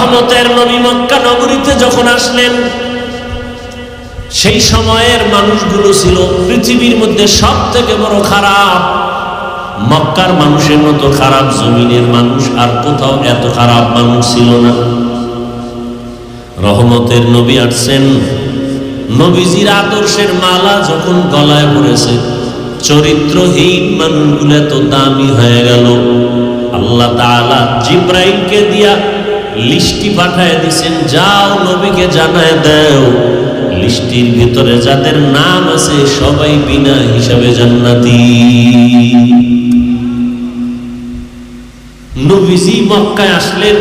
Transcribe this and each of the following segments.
রহমতের নবী মক্কা নগরীতে যখন আসলেন, সেই সময়ের মানুষগুলো ছিল পৃথিবীর মধ্যে সব থেকে বড় খারাপ। মক্কার মানুষের মতো খারাপ, জমিনের মানুষ, আর কোথাও এত খারাপ মানুষ ছিল না। রহমতের নবী আসছেন। নবীজির আদর্শের মালা যখন গলায় পড়েছে, চরিত্রহীন মানুষগুলো এত দামি হয়ে গেল। আল্লাহ তাআলা জিব্রাইলকে দিয়া লিস্টি পাঠায় দিছেন যাও নবীকে জানায় দাও লিস্টির ভিতরে যাদের নাম আছে সবাই বিনা হিসাবে জান্নাতি নবীজি মক্কায় আসলেন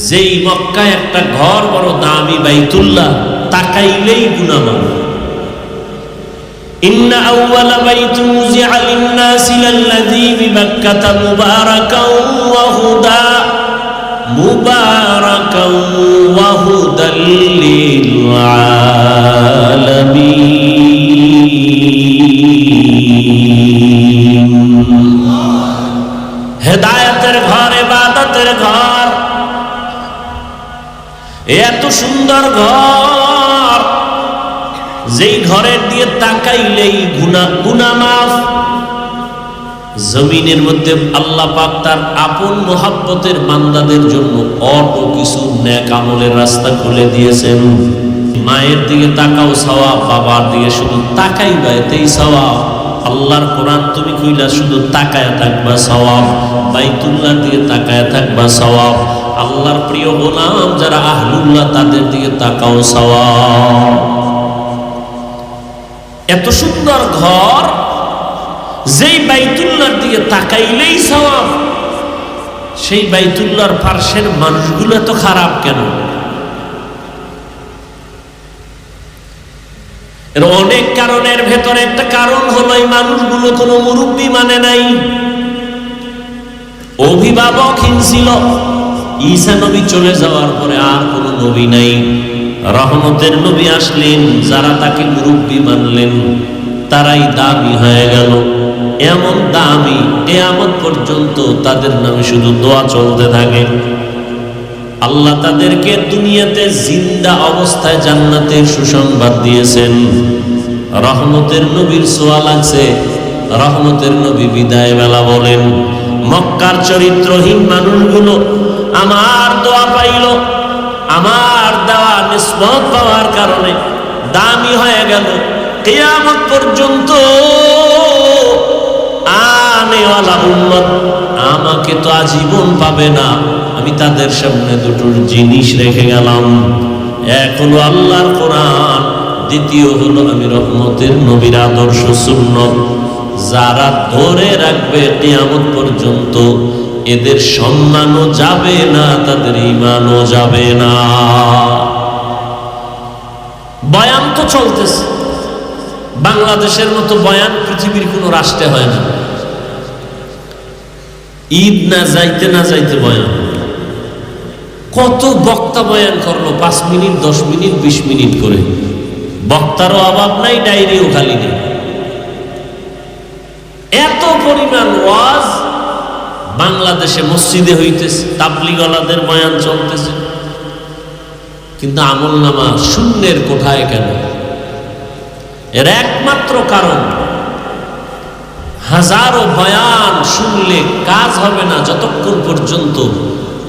যেই মক্কায় একটা ঘর বড় দামি বাইতুল্লাহ তাকাইলেই গুনামান إن أول بيت وزع للناس للذي ببكة مباركا وهدى مباركا وهدى للعالمين হেদায়তের ঘর এবাদতের ঘর এত সুন্দর ঘর যেই ঘরের দিয়ে তাকাইলেই গুনা গুনা মাফ জমিনের মধ্যে আল্লাহ পাক তার আপন মোহাব্বতের বান্দাদের জন্য অল্প কিছু ন্যাক আমলের রাস্তা খুলে দিয়েছেন। মায়ের দিকে তাকাও সওয়াব, বাবার দিকে শুধু তাকাইবা, এতেই সওয়াব। আল্লাহর কোরআন তুমি কইলা শুধু তাকায় থাকবা সওয়াব বাইতুল্লাহ দিকে তাকায় থাকবা সওয়াব। আল্লাহর প্রিয় গোলাম যারা আহলুল্লাহ, তাদের দিকে তাকাও সওয়াব। এত সুন্দর ঘর যেই বাইতুল্লার দিকে তাকাইলেই সওয়াব। সেই বাইতুল্লার পার্শ্বের মানুষগুলো তো খারাপ কেন? অনেক কারণের ভেতরে একটা কারণ হলো মানুষগুলো কোনো মুরব্বী মানে নাই। অভিভাবকহীন ছিল ঈসা নবী চলে যাওয়ার পরে আর কোনো নবী নাই। রহমতের নবী আসলেন, যারা তাকে মুরব্বী মানলেন, তারাই দাবি হয়ে গেল। এমন দামি এমন পর্যন্ত তাদের নামে শুধু দোয়া চলতে থাকে। আল্লাহ তাদেরকে দুনিয়াতে জিন্দা অবস্থায় জান্নাতের সুসংবাদ দিয়েছেন। রহমতের নবীর সোয়া লাগছে রহমতের নবী বিদায় বেলা বলেন, মক্কার চরিত্রহীন মানুষগুলো আমার দোয়া পাইল, আমার দেওয়া নিষ্পত পাওয়ার কারণে দামি হয়ে গেল। কেয়ামত পর্যন্ত আনেওয়ালা উম্মত, আমাকে তো আজীবন পাবে না। আমি তাদের সামনে দুটোর জিনিস রেখে গেলাম। এক হলো আল্লাহর কোরআন, দ্বিতীয় হলো আমি রহমতের নবীর আদর্শ সুন্নত। যারা ধরে রাখবে কিয়ামত পর্যন্ত, এদের সম্মানও যাবে না, তাদের ইমানও যাবে না। বয়ান তো চলতেছে। বাংলাদেশের মতো বয়ান পৃথিবীর কোনো রাষ্ট্রে হয় না। ঈদ না যাইতে না যাইতে বয়ান কত বক্তা বয়ান করল, পাঁচ মিনিট, দশ মিনিট, বিশ মিনিট করে। বক্তারও অভাব নাই, ডায়েরিও খালি নেই। এত পরিমাণ ওয়াজ বাংলাদেশে মসজিদে হইতেছে, তাবলিগলাদের বয়ান চলতেছে। কিন্তু আমল নামা শূন্যের কোঠায় কেন? এর একমাত্র কারণ হাজারো বয়ান শুনলে কাজ হবে না যতক্ষণ পর্যন্ত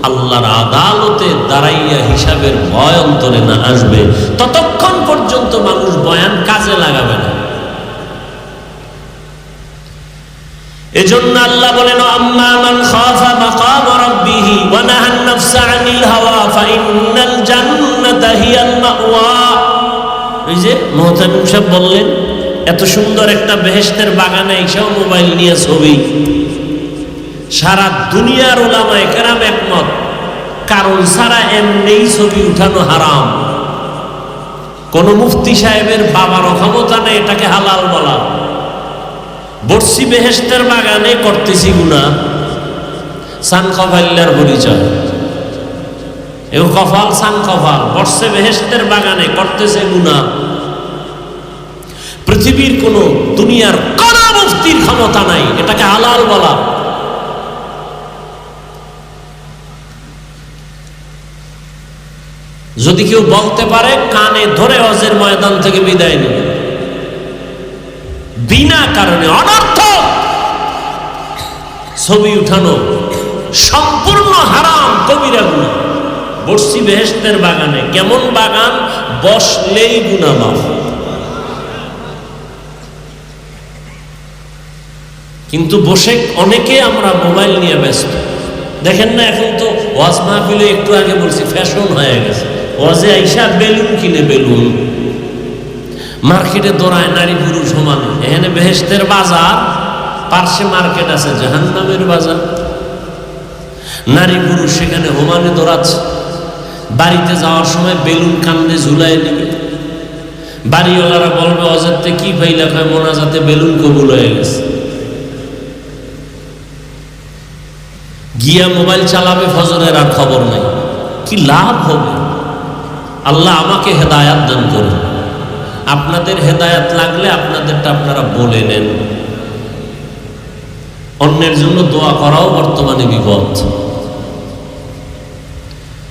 আল্লাহর আদালতে দাঁড়াইয়া হিসাবের ভয় অন্তরে না আসবে, ততক্ষণ পর্যন্ত মানুষ বয়ান কাজে লাগাবে না। এজন্য আল্লাহ বলেন আম্মা মান খাফা মাকাম রাব্বিহি ওয়া নাহান নাফসা আনিল হাওয়া ফাইন্নাল জান্নাতা হিয়াল মাওয়া। ওই যে মোহতামিম সাহেব বললেন এত সুন্দর একটা বেহেস্তের বাগানে এসেও মোবাইল নিয়ে ছবি। সারা দুনিয়ার ওলামায় কেরাম একমত, কারণ ছাড়া এমনিই ছবি উঠানো হারাম। কোন মুফতি সাহেবের বাবার ক্ষমতা নেই এটাকে হালাল বলা। বর্ষি বেহেস্তের বাগানে করতেছি গুণা সান পরিচয়। এ কফাল সান কফাল বর্ষে বেহেস্তের বাগানে করতেছে গুণা পৃথিবীর কোন দুনিয়ার কোন মুফতির ক্ষমতা নাই। এটাকে হালাল বলা। যদি কেউ বলতে পারে, কানে ধরে অজের ময়দান থেকে বিদায় নেবে। বিনা কারণে অনর্থ ছবি উঠানো, সম্পূর্ণ হারাম কবিরা গুণা বসছি বেহেস্তের বাগানে, কেমন বাগান? বসলেই গুণা মাফ। কিন্তু বসে অনেকে আমরা মোবাইল নিয়ে ব্যস্ত। দেখেন না, এখন তো ওয়াজ মাহফিলে একটু আগে বলছি, ফ্যাশন হয়ে গেছে। ওয়াজে আইসা বেলুন কিনে বেলুন। মার্কেটে দৌড়ায় নারী পুরুষ সমানে। এখানে বেহেস্তের বাজার, পার্শ্বে মার্কেট আছে, জাহান্নামের বাজার। নারী পুরুষ সেখানে হোমানে দৌড়াচ্ছে। বাড়িতে যাওয়ার সময় বেলুন কান্দে ঝুলাই নেবে বাড়িওয়ালারা বলবে অজাতে কি পাইলা? মোনাজাতে বেলুন কবুল হয়ে গেছে। গিয়া মোবাইল চালাবে, ফজরের আর খবর নাই। কি লাভ হবে? আল্লাহ আমাকে হেদায়াত দান করুন। আপনাদের হেদায়াত লাগলে আপনাদেরটা আপনারা বলে নেন। অন্যের জন্য দোয়া করাও বর্তমানে বিপদ।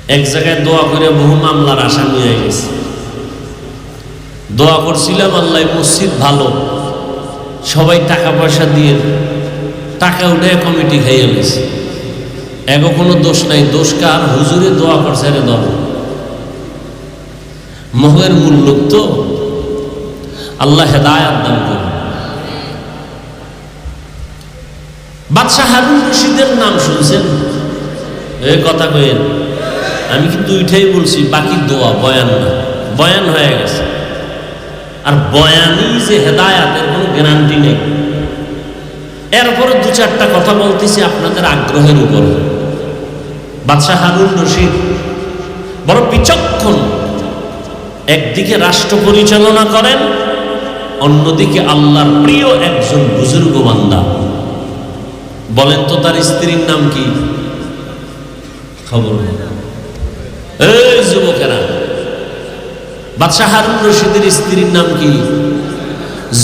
এক জায়গায় দোয়া করে বহু মামলার আসামি হয়ে গেছে। দোয়া করছিলাম, আল্লাহ মসজিদ ভালো। সবাই টাকা পয়সা দিয়ে, টাকা উঠে কমিটি খাইয়ে গেছে। এগো কোনো দোষ নাই, দোষ কার? হুজুরে দোয়া করছে রে দল মোহের মূল লোক তো। আল্লাহ হেদায়াত দান করুন। বাদশাহ হারুন রশিদের নাম শুনছেন? এ কথা কইেন আমি কিন্তু দুইটাই বলছি, বাকি দোয়া বয়ান না। বয়ান হয়ে গেছে। আর বয়ানই যে হেদায়াতের কোনো গ্যারান্টি নেই। এরপরে দু চারটা কথা বলতেছি আপনাদের আগ্রহের উপরে। বাদশাহ হারুন রশিদ, বড় বিচক্ষণ। একদিকে রাষ্ট্র পরিচালনা করেন, অন্যদিকে আল্লাহর প্রিয় একজন বুজুর্গ বান্দা। বলেন তো তার স্ত্রীর নাম কি? খবর যুবকেরা, বাদশাহ হারুন রশিদের স্ত্রীর নাম কি?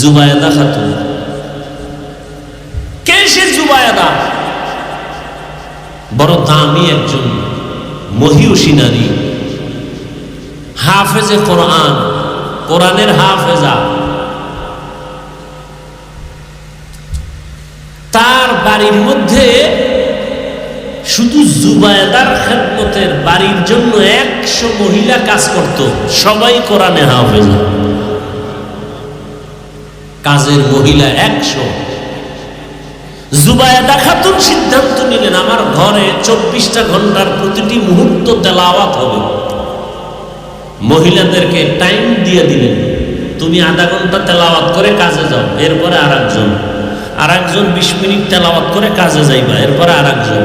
জুবায়দা খাতুন। বড় দামি একজন মহিষী নারী। হাফেজে কোরআন, কোরআনের হাফেজা। তার বাড়ির মধ্যে শুধু জুবায়দার খেদমতের বাড়ির জন্য একশো মহিলা কাজ করত, সবাই কোরআনে হাফেজা। কাজের মহিলা একশো। জুবায়দা খাতুন সিদ্ধান্ত নিলেন আমার ঘরে চব্বিশটা ঘণ্টার প্রতিটি মুহূর্ত তেলাওয়াত হবে। মহিলাদেরকে টাইম দিয়ে দিলেন, তুমি আধা ঘণ্টা তেলাওয়াত করে কাজে যাও, এরপরে আর একজন আর একজন বিশ মিনিট তেলাওয়াত করে কাজে যাইবা, এরপরে আর একজন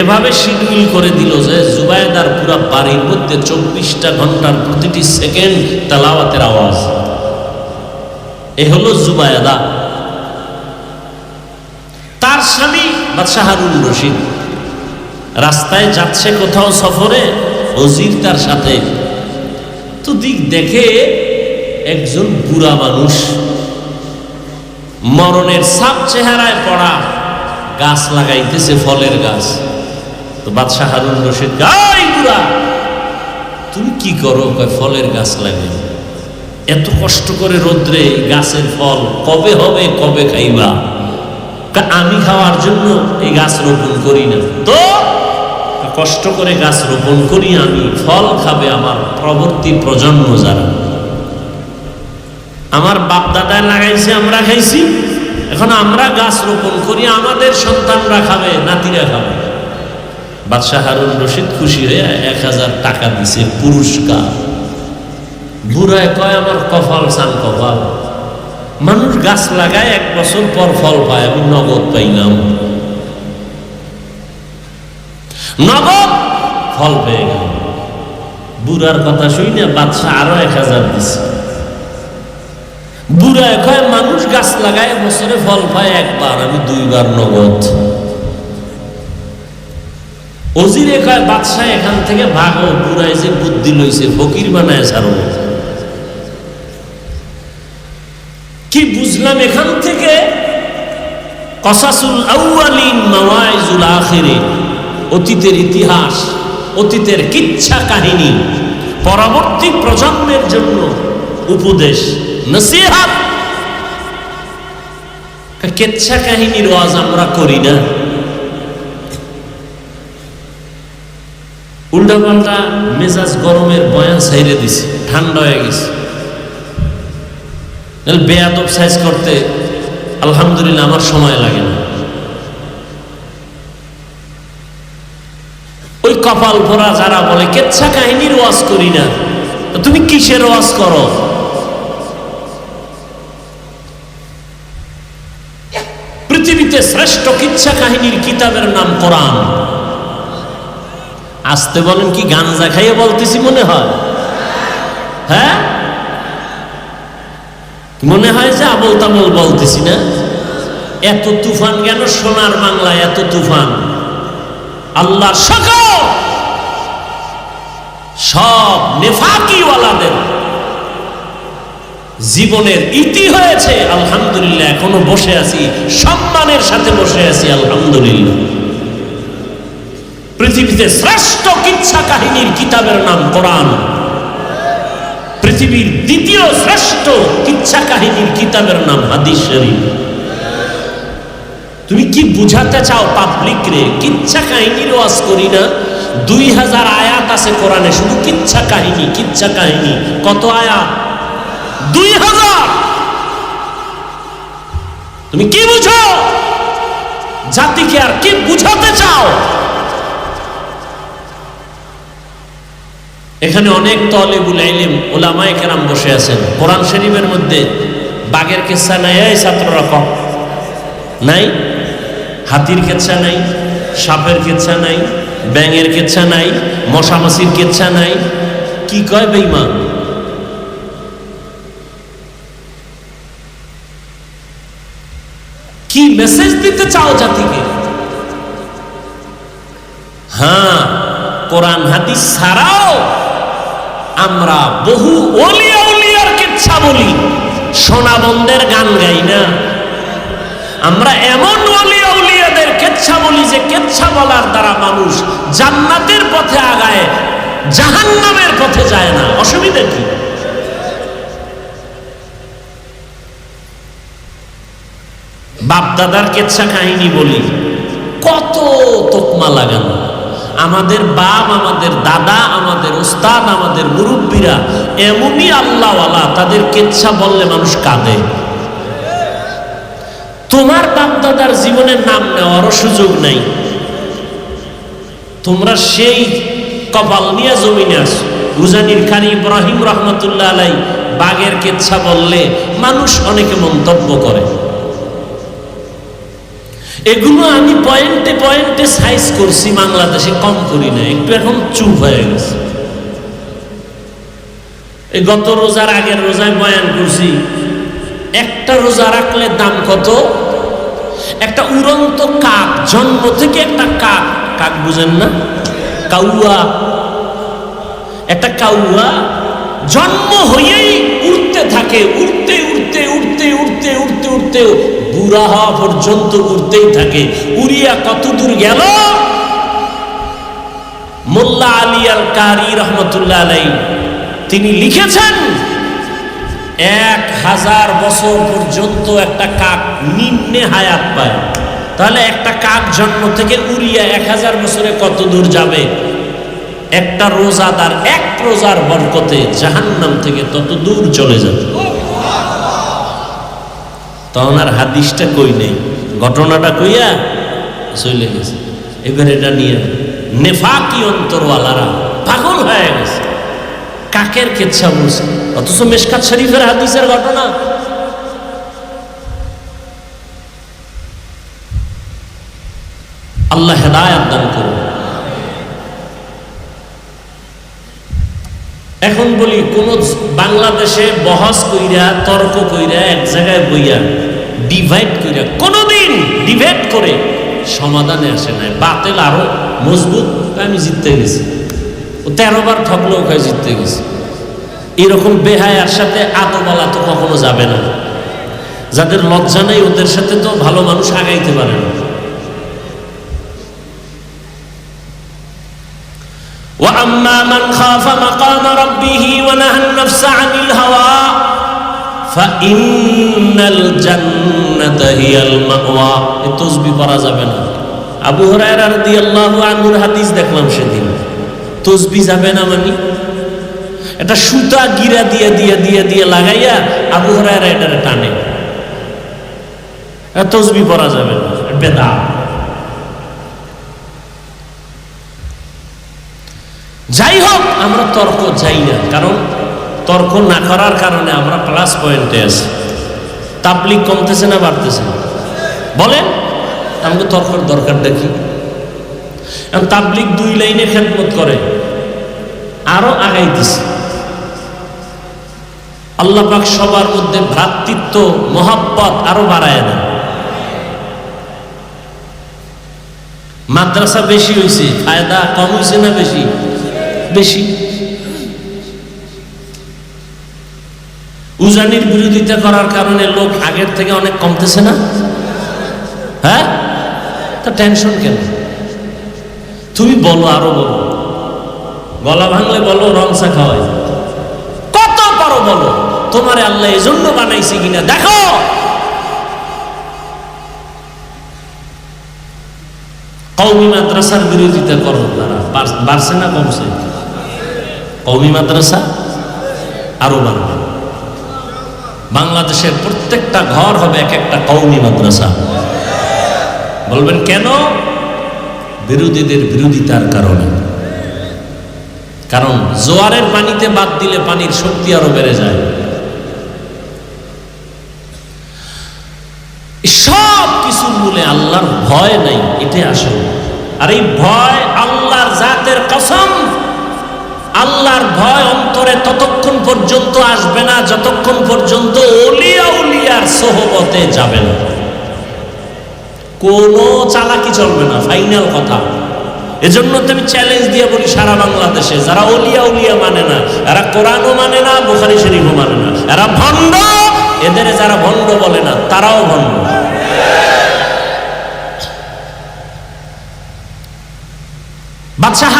এভাবে শিডিউল করে দিল যে জুবায়দার পুরা বাড়ির মধ্যে চব্বিশটা ঘণ্টার প্রতিটি সেকেন্ড তেলাওয়াতের আওয়াজ। এ হলো জুবায়দা তার স্বামী বাদশাহ হারুন রশিদ। রাস্তায় যাচ্ছে কোথাও সফরে, অজির তার সাথে। তো দিক দেখে একজন বুড়া মানুষ। মরণের সাপ চেহারায় পড়া গাছ লাগাইতেছে ফলের গাছ। তো বাদশাহ হারুন রশিদ গাই বুড়া, তুমি কি করো? ফলের গাছ লাগে এত কষ্ট করে রোদ্রে গাছের ফল কবে হবে, কবে খাইবা? আমি খাওয়ার জন্য এই গাছ রোপণ করি না। তো কষ্ট করে গাছ রোপণ করি আমি, ফল খাবে আমার প্রবর্তী প্রজন্ম যারা। আমার বাপ দাদায় লাগাইছে, আমরা খাইছি। এখন আমরা গাছ রোপণ করি, আমাদের সন্তানরা খাবে, নাতিরা খাবে। বাদশাহ হারুন রশিদ খুশি হয়ে এক হাজার টাকা দিছে পুরস্কার। বুড়ায় কয়, আমার কপাল সান কপাল। মানুষ গাছ লাগায়, এক বছর পর ফল পায়, আমি নগদ পাইলাম। নগদ ফল পেয়ে গেল বুড়ার কথা শুই না, বাদশাহ আরও এক হাজার দিছে। বুড়ায় কয় মানুষ গাছ লাগায় এক বছরে ফল পায় একবার, আমি দুইবার নগদ। অজিরে কয় বাদশাহ এখান থেকে ভাগো, বুড়ায় যে বুদ্ধি লইছে, ফকির বানায় ছাড়ো। কি বুঝলাম এখান থেকে? অতীতের ইতিহাস, অতীতের কিচ্ছা কাহিনী, পরবর্তী প্রজন্মের জন্য উপদেশ, নসিহাত। কেচ্ছা কাহিনীর ওয়াজ আমরা করি না। উল্টাপাল্টা মেজাজ গরমের বয়ান সাইরে দিছে, ঠান্ডা হয়ে গেছে। বেয়াদব সাইজ করতে আলহামদুলিল্লাহ আমার সময় লাগে না। ওই কপাল ভরা যারা বলে, কেচ্ছা কাহিনীর ওয়াজ করি না। তুমি কিসের ওয়াজ করো? পৃথিবীতে শ্রেষ্ঠ কিচ্ছা কাহিনীর কিতাবের নাম কোরআন। আসতে বলেন কি গাঞ্জা খাইয়ে বলতেছি মনে হয়? হ্যাঁ? মনে হয় যে আবল তাবল বলতেছি না? এত তুফান কেন সোনার বাংলায় এত তুফান? আল্লাহ সকল সব নেফাকিওয়ালাদের জীবনের ইতি হয়েছে। আলহামদুলিল্লাহ, এখনও বসে আছি, সম্মানের সাথে বসে আছি, আলহামদুলিল্লাহ। পৃথিবীতে শ্রেষ্ঠ কিচ্ছা কাহিনীর কিতাবের নাম কোরআন। পৃথিবীর দ্বিতীয় শ্রেষ্ঠ কিচ্ছা কাহিনীর কিতাবের নাম হাদিস শরীফ। তুমি কি বুঝাতে চাও পাবলিক রে? কিচ্ছা কাহিনীর ওয়াজ করি না। দুই হাজার আয়াত আছে কোরআনে, শুধু কিচ্ছা কাহিনী কিচ্ছা কাহিনী। কত আয়াত? দুই হাজার! তুমি কি বুঝো? জাতিকে আর কি বুঝাতে চাও? এখানে অনেক তলেবুল আইলিম ওলামায়ে কেরাম বসে আছেন। কোরআন শরীফের মধ্যে বাঘের কেসা নাই, এই ছাত্ররা কম। নাই? হাতির কেচ্ছা নাই, সাপের কেচ্ছা নাই, ব্যাঙের কেচ্ছা নাই, মশামাছির কেচ্ছা নাই। কি কয় বেইমান কি মেসেজ দিতে চাও জাতিকে? হ্যাঁ কোরআন হাদিস ছাড়াও আমরা বহু অলিয়া উলিয়ার কেচ্ছা বলি। সোনাবন্দের গান গাই না। আমরা এমন অলিয়া উলিয়াদের কেচ্ছা বলি যে কেচ্ছা বলার দ্বারা মানুষ জান্নাতের পথে আগায়, জাহান্নামের পথে যায় না। অসুবিধা কি? বাপদাদার কেচ্ছা কাহিনী বলি। কত তোকমা লাগানো। আমাদের বাপ, আমাদের দাদা, আমাদের ওস্তাদ আমাদের মুরব্বীরা এমনই আল্লাহওয়ালা, তাদের কেচ্ছা বললে মানুষ কাঁদে। তোমার বাপদাদার জীবনের নাম নেওয়ারও সুযোগ নাই। তোমরা সেই কপাল নিয়ে জমিনে আসো উজানির খানি ইব্রাহিম রহমতুল্লাহ আলাই বাগের কেচ্ছা বললে মানুষ অনেকে মন্তব্য করে। এগুলো আমি পয়েন্টে পয়েন্টে সাইজ করছি বাংলাদেশে, কম করি না, একটু এখন চুপ হয়ে গেছে। এই গত রোজার আগের রোজায় বয়ান করছি, একটা রোজা রাখলে দাম কত? একটা উড়ন্ত কাক, জন্ম থেকে একটা কাক কাক বুঝেন না? কাউয়া। একটা কাউয়া জন্ম হয়েই উড়তে থাকে, উড়তে উড়তে উড়তে উড়তে উড়তে উড়তে বুড়া হওয়া পর্যন্ত উড়তেই থাকে। উড়িয়া কত দূর গেল? মোল্লা আলী আল কারি রহমতুল্লাহ আলাই তিনি লিখেছেন, এক হাজার বছর পর্যন্ত একটা কাক নিম্নে হায়াত পায়। তাহলে একটা কাক জন্ম থেকে উড়িয়া এক হাজার বছরে কত দূর যাবে? একটা রোজাদার এক রোজার বরকতে জাহান্নাম থেকে তত দূর চলে যাবে। তখন আর হাদিসটা কই নেই? ঘটনাটা কইয়া চলে গেছে। এবার এটা নিয়ে নেফা নেফাকি অন্তরওয়ালারা পাগল হয়ে গেছে। কাকের কেচ্ছা বলছে অথচ মেশকাত শরীফের হাদিসের ঘটনা। আল্লাহ হেদায়াত দান করুন। এখন বলি, কোন বাংলাদেশে বহস কইরা, তর্ক কইরা এক জায়গায় বইয়া ডিভাইড কইরা, কোনোদিন ডিভাইড করে সমাধানে আসে নাই। বাতেল আরও মজবুত আমি জিততে গেছি। ও তেরো বার ঠকলেও খাই জিততে গেছি। এরকম বেহায়ার সাথে আতবালা তো কখনো যাবে না। যাদের লজ্জা নেই, ওদের সাথে তো ভালো মানুষ আগাইতে পারে না। وأما من خاف مقام ربه ونهى النفس عن الهوى فإن الجنة هي المأوى তসবি পড়া যাবে না আবু হুরায়রা রাদিয়াল্লাহু আনহুর হাদিস দেখলাম সেদিন তসবি যাবে না মানে এটা সুতা গিরা দিয়ে দিয়ে দিয়ে দিয়ে লাগাইয়া আবু হুরায়রা এটারে টানে এটা তসবি পড়া যাবে না বেদা যাই হোক, আমরা তর্ক যাই না। কারণ তর্ক না করার কারণে আমরা প্লাস পয়েন্টে আছি। তাবলিক কমতেছে না, বাড়তেছে না। বলেন, আমাকে তর্কের দরকারটা কি এখন তাবলিক দুই লাইনে খেদমত করে, আরও আগাইতেছে আল্লাহ পাক সবার মধ্যে ভ্রাতৃত্ব, মহাব্বত আরও বাড়ায় দেন। মাদ্রাসা বেশি হয়েছে ফায়দা কম হয়েছে না বেশি? বেশি। উজানির বিরোধিতা করার কারণে লোক আগের থেকে অনেক কমতেছে না? হ্যাঁ? তা টেনশন কেন? তুমি বলো, আরও বলো। গলা ভাঙলে বলো রংসা খাওয়াই। কত পারো বলো? তোমার আল্লাহ এই জন্য বানাইছে কিনা দেখো। কৌমি মাদ্রাসার বিরোধিতা করো তারা। বাড়- বাড়ছে না, কমছে? কৌমি মাদ্রাসা আরও বাড়বে। বাংলাদেশের প্রত্যেকটা ঘর হবে এক একটা কৌমি মাদ্রাসা। বলবেন, কেন? বিরোধীদের বিরোধিতার কারণে। কারণ জোয়ারের পানিতে বাদ দিলে পানির শক্তি আরও বেড়ে যায়। সব কিছুর মূলে আল্লাহর ভয় নাই, এটাই আসল। আর এই ভয় আল্লাহর জাতের কসম আল্লাহর ভয় অন্তরে ততক্ষণ পর্যন্ত আসবে না, যতক্ষণ পর্যন্ত অলিয়া উলিয়ার সোহবতে যাবে না। কোনো চালাকি চলবে না, ফাইনাল কথা। এজন্য তো আমি চ্যালেঞ্জ দিয়ে বলি সারা বাংলাদেশে, যারা অলিয়া উলিয়া মানে না, এরা কোরআনও মানে না, বুখারি শরীফও মানে না। এরা ভণ্ড, এদের যারা ভণ্ড বলে না, তারাও ভণ্ড। বাদশাহ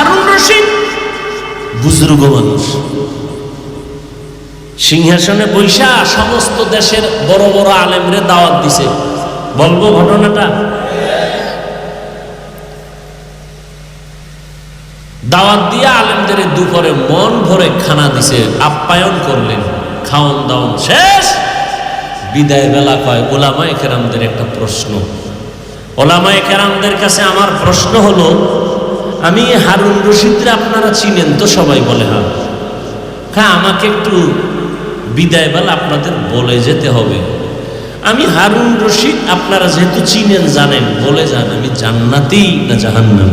বুজুর্গ মানুষ। সিংহাসনে বৈশা সমস্ত দেশের বড় বড় আলেমরে দাওয়াত দিছে। বলব ঘটনাটা? দাওয়াত দিয়ে আলেমদের দুপুরে মন ভরে খানা দিছে, আপ্যায়ন করলেন। খাওয়ান দাওয়ান শেষ। বিদায় বেলা কয়, ওলামায় কেরামদের একটা প্রশ্ন। ওলামায় কেরামদের কাছে আমার প্রশ্ন হলো আমি হারুন রশিদরে আপনারা চিনেন তো সবাই বলে হ্যাঁ। হ্যাঁ আমাকে একটু বিদায় বেলা আপনাদের বলে যেতে হবে। আমি হারুন রশিদ আপনারা যেহেতু চিনেন, জানেন, বলে যান, আমি জান্নাতি না জাহান্নাম।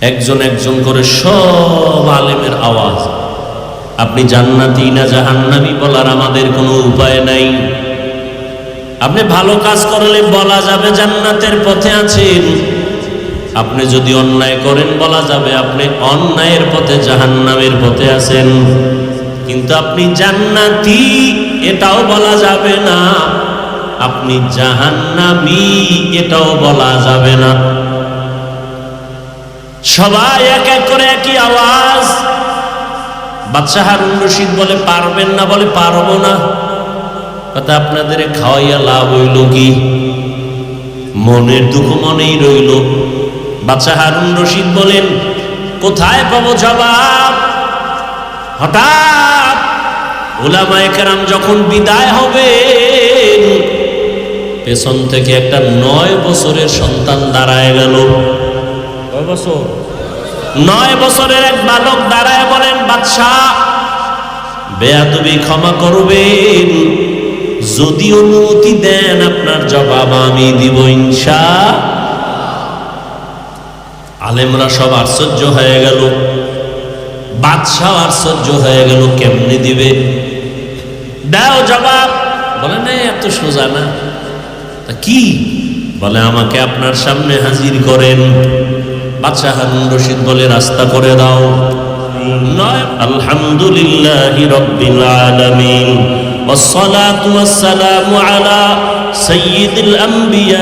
একজন একজন করে সব আলেমের আওয়াজ। আপনি জান্নাতি না জাহান্নামি বলার আমাদের কোনো উপায় নাই। আপনি ভালো কাজ করলে বলা যাবে জান্নাতের পথে আছেন। আপনি যদি অন্যায় করেন বলা যাবে আপনি অন্যায়ের পথে জাহান্নামের পথে আছেন। কিন্তু আপনি জান্নাতি, এটাও বলা যাবে না। আপনি জাহান্নামি, এটাও বলা যাবে না। সবাই এক এক করে একই আওয়াজ। বাদশাহ হারুন রশিদ বলে, পারবেন না? বলে, পারব না। কথা আপনাদের খাওয়াইয়া লাভ হইল কি? মনের দুঃখ মনেই রইল। বাদশাহ হারুন রশিদ বলেন কোথায় পাবো জবাব? হঠাৎ ওলামায়ে কেরাম যখন বিদায় হবে পেছন থেকে একটা নয় বছরের সন্তান দাঁড়ায় গেল। কয় বছর? নয় বছরের এক বালক দাঁড়ায় বলেন বাদশাহ বেয়াদবি ক্ষমা করবেন। যদি অনুমতি দেন আপনার জবাব আমি দিব ইনশা আলেমরা সব আশ্চর্য হয়ে গেল বাদশাহ আশ্চর্য হয়ে গেল কেমনে দিবে দাও জবাব বলে না এত সোজা না তা কি বলে আমাকে আপনার সামনে হাজির করেন বাদশাহ হারুন রশিদ বলে রাস্তা করে দাও নয় আলহামদুলিল্লাহ রব্বিল আলামিন والصلاة والسلام على سيد الأنبياء